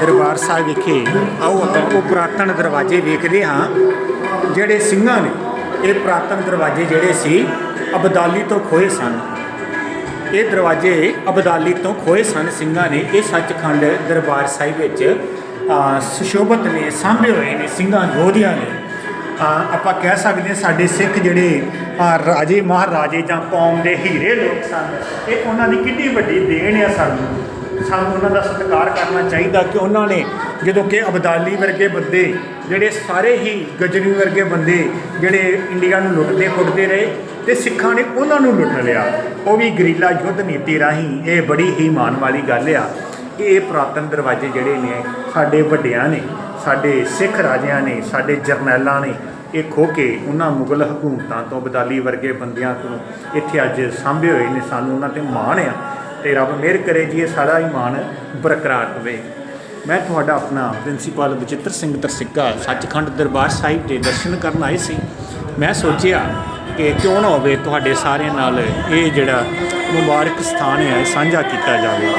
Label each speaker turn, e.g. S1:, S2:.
S1: ਦਰਬਾਰ ਸਾਹਿਬ ਵਿਖੇ ਆਓ ਆਪਾਂ ਉਹ ਪੁਰਾਤਨ ਦਰਵਾਜ਼ੇ ਵੇਖਦੇ ਹਾਂ ਜਿਹੜੇ ਸਿੰਘਾਂ ਨੇ ਇਹ ਪੁਰਾਤਨ ਦਰਵਾਜ਼ੇ ਜਿਹੜੇ ਸੀ ਅਬਦਾਲੀ ਤੋਂ ਖੋਏ ਸਨ। ਇਹ ਦਰਵਾਜ਼ੇ ਅਬਦਾਲੀ ਤੋਂ ਖੋਏ ਸਨ ਸਿੰਘਾਂ ਨੇ ਇਹ ਸੱਚਖੰਡ ਦਰਬਾਰ ਸਾਹਿਬ ਵਿੱਚ ਅ, ਸੁਸ਼ੋਭਿਤ ਨੇ ਸਾਂਭੇ ਹੋਏ ਨੇ ਸਿੰਘਾਂ ਯੋਧਿਆਂ ਨੇ। ਅ, ਆਪਾਂ ਕਹਿ ਸਕਦੇ ਹਾਂ ਸਾਡੇ ਸਿੱਖ ਜਿਹੜੇ ਰਾਜੇ ਮਹਾਰਾਜੇ ਜਾਂ ਕੌਮ ਦੇ ਹੀਰੇ ਲੋਕ ਸਨ ਇਹ ਉਹਨਾਂ ਦੀ ਕਿੰਨੀ ਵੱਡੀ ਦੇਣ ਆ ਸਾਨੂੰ। ਸਾਨੂੰ ਉਹਨਾਂ ਦਾ ਸਤਿਕਾਰ ਕਰਨਾ ਚਾਹੀਦਾ ਕਿ ਉਹਨਾਂ ਨੇ ਜਦੋਂ ਕਿ ਅਬਦਾਲੀ ਵਰਗੇ ਬੰਦੇ, ਜਿਹੜੇ ਸਾਰੇ ਹੀ ਗਜਨੀ ਵਰਗੇ ਬੰਦੇ ਜਿਹੜੇ ਇੰਡੀਆ ਨੂੰ ਲੁੱਟਦੇ ਫੁੱਟਦੇ ਰਹੇ ਤੇ ਸਿੱਖਾਂ ਨੇ ਉਹਨਾਂ ਨੂੰ ਲੁੱਟ ਲਿਆ, ਉਹ ਵੀ ਗਰੀਲਾ ਯੁੱਧ ਨੀਤੀ ਰਾਹੀਂ, ਇਹ ਬੜੀ ਹੀ ਮਾਣ ਵਾਲੀ ਗੱਲ ਆ। ਕਿ ਇਹ ਪੁਰਾਤਨ ਦਰਵਾਜ਼ੇ ਜਿਹੜੇ ਨੇ, ਸਾਡੇ ਵੱਡਿਆਂ ਨੇ, ਸਾਡੇ ਸਿੱਖ ਰਾਜਿਆਂ ਨੇ, ਸਾਡੇ ਜਰਨੈਲਾਂ ਨੇ, ਇਹ ਖੋ ਕੇ ਉਹਨਾਂ ਮੁਗਲ ਹਕੂਮਤਾਂ ਤੋਂ ਅਬਦਾਲੀ ਵਰਗੇ ਬੰਦਿਆਂ ਤੋਂ ਇੱਥੇ ਅੱਜ ਸਾਂਭੇ ਹੋਏ ਨੇ, ਸਾਨੂੰ ਉਹਨਾਂ ਤੇ ਮਾਣ ਆ। ਤੇ ਰੱਬ ਮਿਹਰ ਕਰੇ ਜੀ, ਇਹ ਸਾਡਾ ਇਮਾਨ ਬਰਕਰਾਰ ਰਵੇ ਮੈਂ ਤੁਹਾਡਾ ਆਪਣਾ ਪ੍ਰਿੰਸੀਪਲ ਬਚਿੱਤਰ ਸਿੰਘ ਤਰਸਿੱਕਾ, ਸੱਚਖੰਡ ਦਰਬਾਰ ਸਾਹਿਬ ਦੇ ਦਰਸ਼ਨ ਕਰਨ ਆਏ ਸੀ। ਮੈਂ ਸੋਚਿਆ ਕਿ ਕਿਉਂ ਨਾ ਹੋਵੇ ਤੁਹਾਡੇ ਸਾਰਿਆਂ ਨਾਲ ਇਹ ਜਿਹੜਾ ਮੁਬਾਰਕ ਸਥਾਨ ਹੈ ਸਾਂਝਾ ਕੀਤਾ ਜਾਵੇ।